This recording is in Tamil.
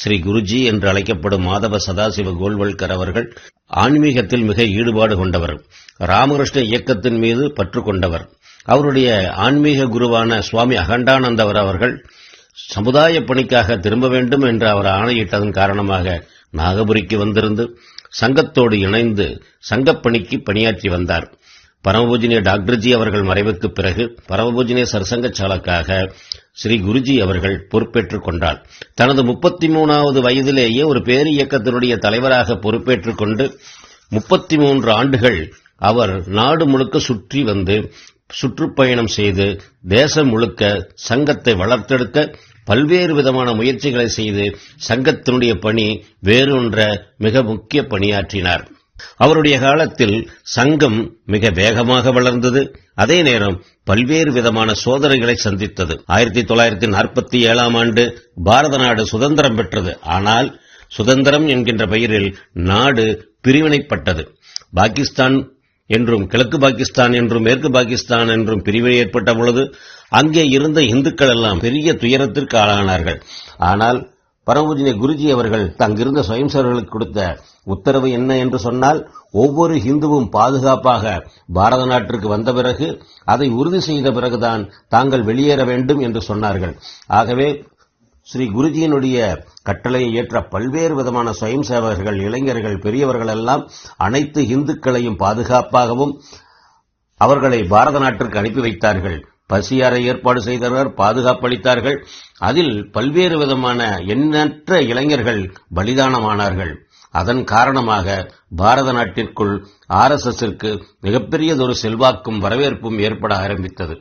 ஸ்ரீ குருஜி என்று அழைக்கப்படும் மாதவ சதாசிவ கோல்வல்கர் அவர்கள் ஆன்மீகத்தில் மிக ஈடுபாடு கொண்டவர். ராமகிருஷ்ண இயக்கத்தின் மீது பற்று கொண்டவர். அவருடைய ஆன்மீக குருவான சுவாமி அகண்டானந்தவர் அவர்கள் சமுதாய பணிக்காக திரும்ப வேண்டும் என்று அவர் ஆணையிட்டதன் காரணமாக நாகபுரிக்கு வந்திருந்து சங்கத்தோடு இணைந்து சங்கப்பணிக்கு பணியாற்றி வந்தார். பரமபூஜனிய டாக்டர்ஜி அவர்கள் மறைவுக்குப் பிறகு பரமபூஜனிய சர்சங்க சாலக்காக ஸ்ரீ குருஜி அவர்கள் பொறுப்பேற்றுக் கொண்டார். தனது முப்பத்தி மூணாவது வயதிலேயே ஒரு பேர் இயக்கத்தினுடைய தலைவராக பொறுப்பேற்றுக் கொண்டு முப்பத்தி மூன்று ஆண்டுகள் அவர் நாடு முழுக்க சுற்றி வந்து சுற்றுப்பயணம் செய்து தேசம் முழுக்க சங்கத்தை வளர்த்தெடுக்க பல்வேறு விதமான முயற்சிகளை செய்து சங்கத்தினுடைய பணி வேறொன்ற மிக முக்கிய பணியாற்றினார். அவருடைய காலத்தில் சங்கம் மிக வேகமாக வளர்ந்தது. அதே நேரம் பல்வேறு விதமான சோதனைகளை சந்தித்தது. ஆயிரத்தி தொள்ளாயிரத்தி நாற்பத்தி ஏழாம் ஆண்டு பாரத நாடு சுதந்திரம் பெற்றது. ஆனால் சுதந்திரம் என்கின்ற பெயரில் நாடு பிரிவினைப்பட்டது. பாகிஸ்தான் என்றும் கிழக்கு பாகிஸ்தான் என்றும் மேற்கு பாகிஸ்தான் என்றும் பிரிவினை ஏற்பட்ட பொழுது அங்கே இருந்த இந்துக்கள் எல்லாம் பெரிய துயரத்திற்கு ஆளானார்கள். ஆனால் பரமபூஜிய குருஜி அவர்கள் தங்கிருந்த சுயம்சர்களுக்கு கொடுத்த உத்தரவு என்ன என்று சொன்னால் ஒவ்வொரு இந்துவும் பாதுகாப்பாக பாரத நாட்டிற்கு வந்த பிறகு அதை உறுதி செய்த பிறகுதான் தாங்கள் வெளியேற வேண்டும் என்று சொன்னார்கள். ஆகவே ஸ்ரீ குருஜியினுடைய கட்டளையை ஏற்ற பல்வேறு விதமான சுயம் சேவகர்கள் இளைஞர்கள் பெரியவர்கள் எல்லாம் அனைத்து இந்துக்களையும் பாதுகாப்பாகவும் அவர்களை பாரத நாட்டிற்கு அனுப்பி வைத்தார்கள். பசியாரை ஏற்பாடு செய்தவர் பாதுகாப்பளித்தார்கள் அதில் பல்வேறு விதமான எண்ணற்ற இளைஞர்கள் பலிதானமானார்கள். அதன் காரணமாக பாரத நாட்டிற்குள் ஆர்எஸ்எஸ்ஸிற்கு மிகப்பெரியதொரு செல்வாக்கும் வரவேற்பும் ஏற்பட ஆரம்பித்தது.